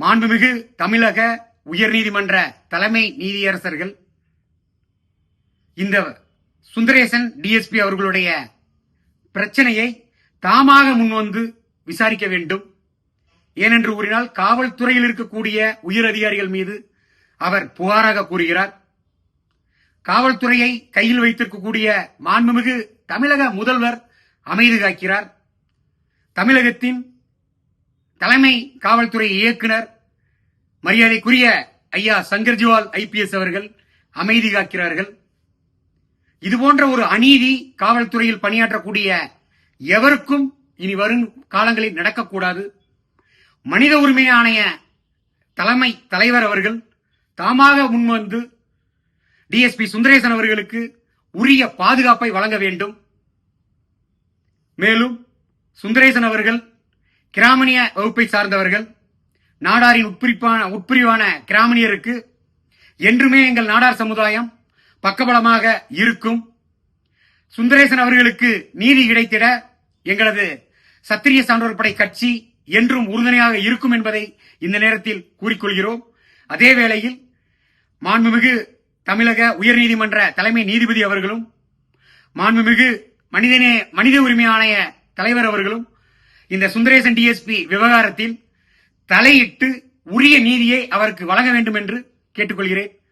மாண்புமிகு தமிழக உயர்நீதிமன்ற தலைமை நீதியரசர்கள் இந்த சுந்தரேசன் டிஎஸ்பி அவர்களுடைய பிரச்சனையை தாமாக முன்வந்து விசாரிக்க வேண்டும். ஏனென்று கூறினால் காவல்துறையில் இருக்கக்கூடிய உயர் அதிகாரிகள் மீது அவர் புகாராக கூறுகிறார். காவல்துறையை கையில் வைத்திருக்கக்கூடிய மாண்புமிகு தமிழக முதல்வர் அமைதி காக்கிறார். தமிழகத்தின் தலைமை காவல்துறை இயக்குனர் மரியாதைக்குரிய ஐயா சங்கர்ஜிவால் ஐபிஎஸ் அவர்கள் அமைதி காக்கிறார்கள். இது போன்ற ஒரு அநீதி காவல்துறையில் பணியாற்றக்கூடிய எவருக்கும் இனி வரும் காலங்களில் நடக்கக்கூடாது. மனித உரிமை ஆணைய தலைமை தலைவர் அவர்கள் தாமாக முன்வந்து டிஎஸ்பி சுந்தரேசன் அவர்களுக்கு உரிய பாதுகாப்பை வழங்க வேண்டும். மேலும் சுந்தரேசன் அவர்கள் கிராமணிய வகுப்பை சார்ந்தவர்கள் நாடாரின் உட்பிரிப்பான உட்பிரிவான கிராமணியருக்கு என்றுமே எங்கள் நாடார் சமுதாயம் பக்கபலமாக இருக்கும். சுந்தரேசன் அவர்களுக்கு நீதி கிடைத்திட எங்களது சத்திரிய சான்றோர் படை கட்சி என்றும் உறுதுணையாக இருக்கும் என்பதை இந்த நேரத்தில் கூறிக்கொள்கிறோம். அதே வேளையில் மாண்புமிகு தமிழக உயர்நீதிமன்ற தலைமை நீதிபதி அவர்களும் மாண்புமிகு மனிதனே மனித உரிமை ஆணைய தலைவர் அவர்களும் இந்த சுந்தரேசன் டிஎஸ்பி விவகாரத்தில் தலையிட்டு உரிய நீதியை அவருக்கு வழங்க வேண்டும் என்று கேட்டுக்கொள்கிறேன்.